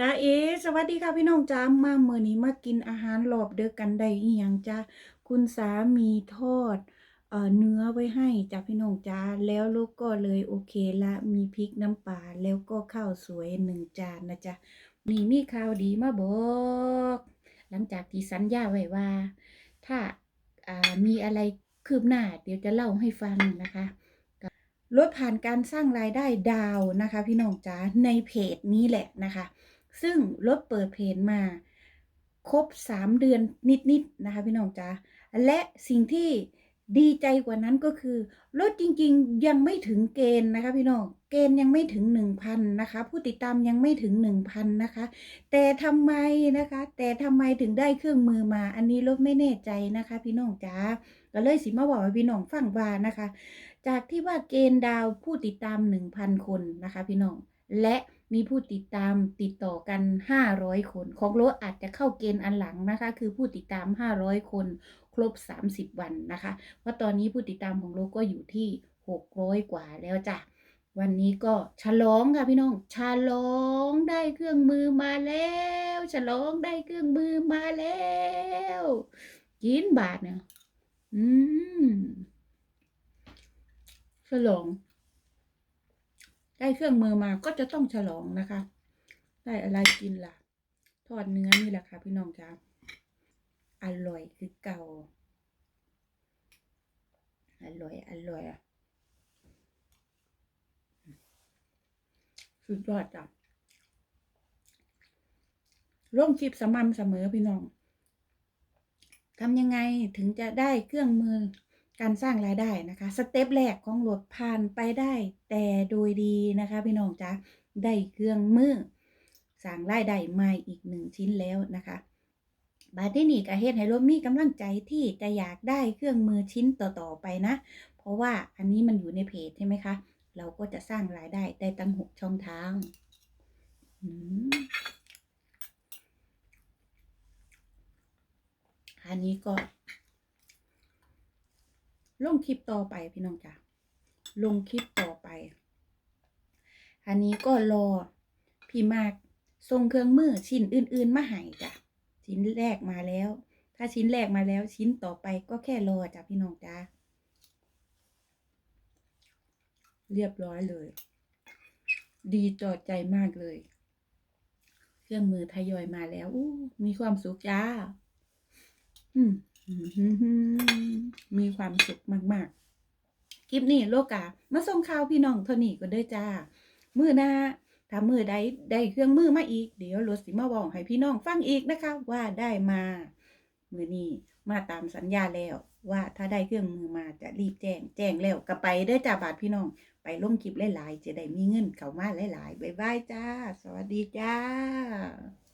จ้าเอสวัสดีค่ะพี่น้องจ้ามาเมื่อนี้มากินอาหารรอบเด้อกันได้อีหยังจ้าคุณสามีทอดเอ่อเนื้อไว้ให้จ้าพี่น้องจ้าแล้วลูกก็เลยโอเคละมีพริกน้ำปลาแล้วก็ข้าวสวยหนึ่งจานนะจ๊ะนี่มีข่าวดีมาบอก หลังจากที่สัญญาไว้ว่า ถ้าอ่ามีอะไรคืบหน้าเดี๋ยวจะเล่าให้ฟังนะคะลดผ่านการสร้างรายได้ดาวนะคะ พี่น้องจ๋าในเพจนี้แหละนะคะ ซึ่งลดเปิดเพจมาครบ 3 เดือนนิดๆนะคะพี่น้องจ๋าและสิ่งที่ดีใจกว่านั้นก็คือลดจริงๆยังไม่ถึงเกณฑ์นะคะพี่น้องเกณฑ์ยังไม่ถึง 1,000นะคะ ผู้ติดตามยังไม่ถึง 1,000นะคะ แต่ทำไมนะคะ แต่ทำไมถึงได้เครื่องมือมา อันนี้ลดไม่แน่ใจนะคะ พี่น้องจ๋าก็เลยสิมาบอกให้พี่น้องฟังว่านะคะ จากที่ว่าเกณฑ์ดาวผู้ติดตาม 1,000 คนนะคะ พี่น้องและ มีผู้ติดตามติดต่อกัน 500 คน ของโลอาจจะเข้าเกณฑ์อันหลังนะคะ คือผู้ติดตาม 500 คนครบ 30 วันนะคะเพราะตอนนี้ผู้ติดตามของโลก็อยู่ที่ 600 กว่าแล้วจ้ะวันนี้ก็ฉลองค่ะพี่น้อง ฉลองได้เครื่องมือมาแล้ว ฉลองได้เครื่องมือมาแล้ว กินบาทเนี่ย อืม ฉลอง ได้เครื่องมือมาก็จะต้องฉลองนะคะ ได้อะไรกินล่ะ ทอดเนื้อนี่แหละค่ะพี่น้องจ้าอร่อยคือเก่า อร่อย อร่อยอะสุดยอดจ้ะร่วมคลิปสม่ำเสมอพี่น้องทำยังไงถึงจะได้เครื่องมือ การสร้างรายได้นะคะสเต็ปแรกของหลวดผ่านไปได้ แต่โดยดีนะคะพี่น้องจ๊ะได้เครื่องมือสร้างรายได้ใหม่อีกหนึ่งชิ้นแล้วนะคะบาดนี่ก็เฮ็ดให้รถมีกำลังใจที่จะอยากได้เครื่องมือชิ้นต่อๆไปนะ เพราะว่าอันนี้มันอยู่ในเพจใช่ไหมคะ เราก็จะสร้างรายได้ได้ตั้งหกช่องทางอันนี้ก็ ลงคลิปต่อไปพี่น้องจ้ะลงคลิปต่อไป อันนี้ก็รอพี่มากส่งเครื่องมือชิ้นอื่น ๆ มาให้จ้ะชิ้นแรกมาแล้ว ถ้าชิ้นแรกมาแล้วชิ้นต่อไปก็แค่รอจ้ะพี่น้องจ้ะเรียบร้อยเลย ดีต่อใจมากเลย เครื่องมือทยอยมาแล้วอู้มีความสุขจ้า อืม มีความสุขมาก ๆ คลิปนี้โลกามาส่งข่าวพี่น้องเท่านี้ก็เด้อจ้า มือหน้าถ้ามือใดได้เครื่องมือมาอีก เดี๋ยวรถสิมาบอกให้พี่น้องฟังอีกนะคะ ว่าได้มา มือนี้มาตามสัญญาแล้ว ว่าถ้าได้เครื่องมือมาจะรีบแจ้ง แจ้งแล้วก็ไปเด้อจ้าบาทพี่น้อง ไปลงคลิปหลายๆจะได้มีเงินเข้ามาหลายๆบ๊ายบายจ้า สวัสดีจ้า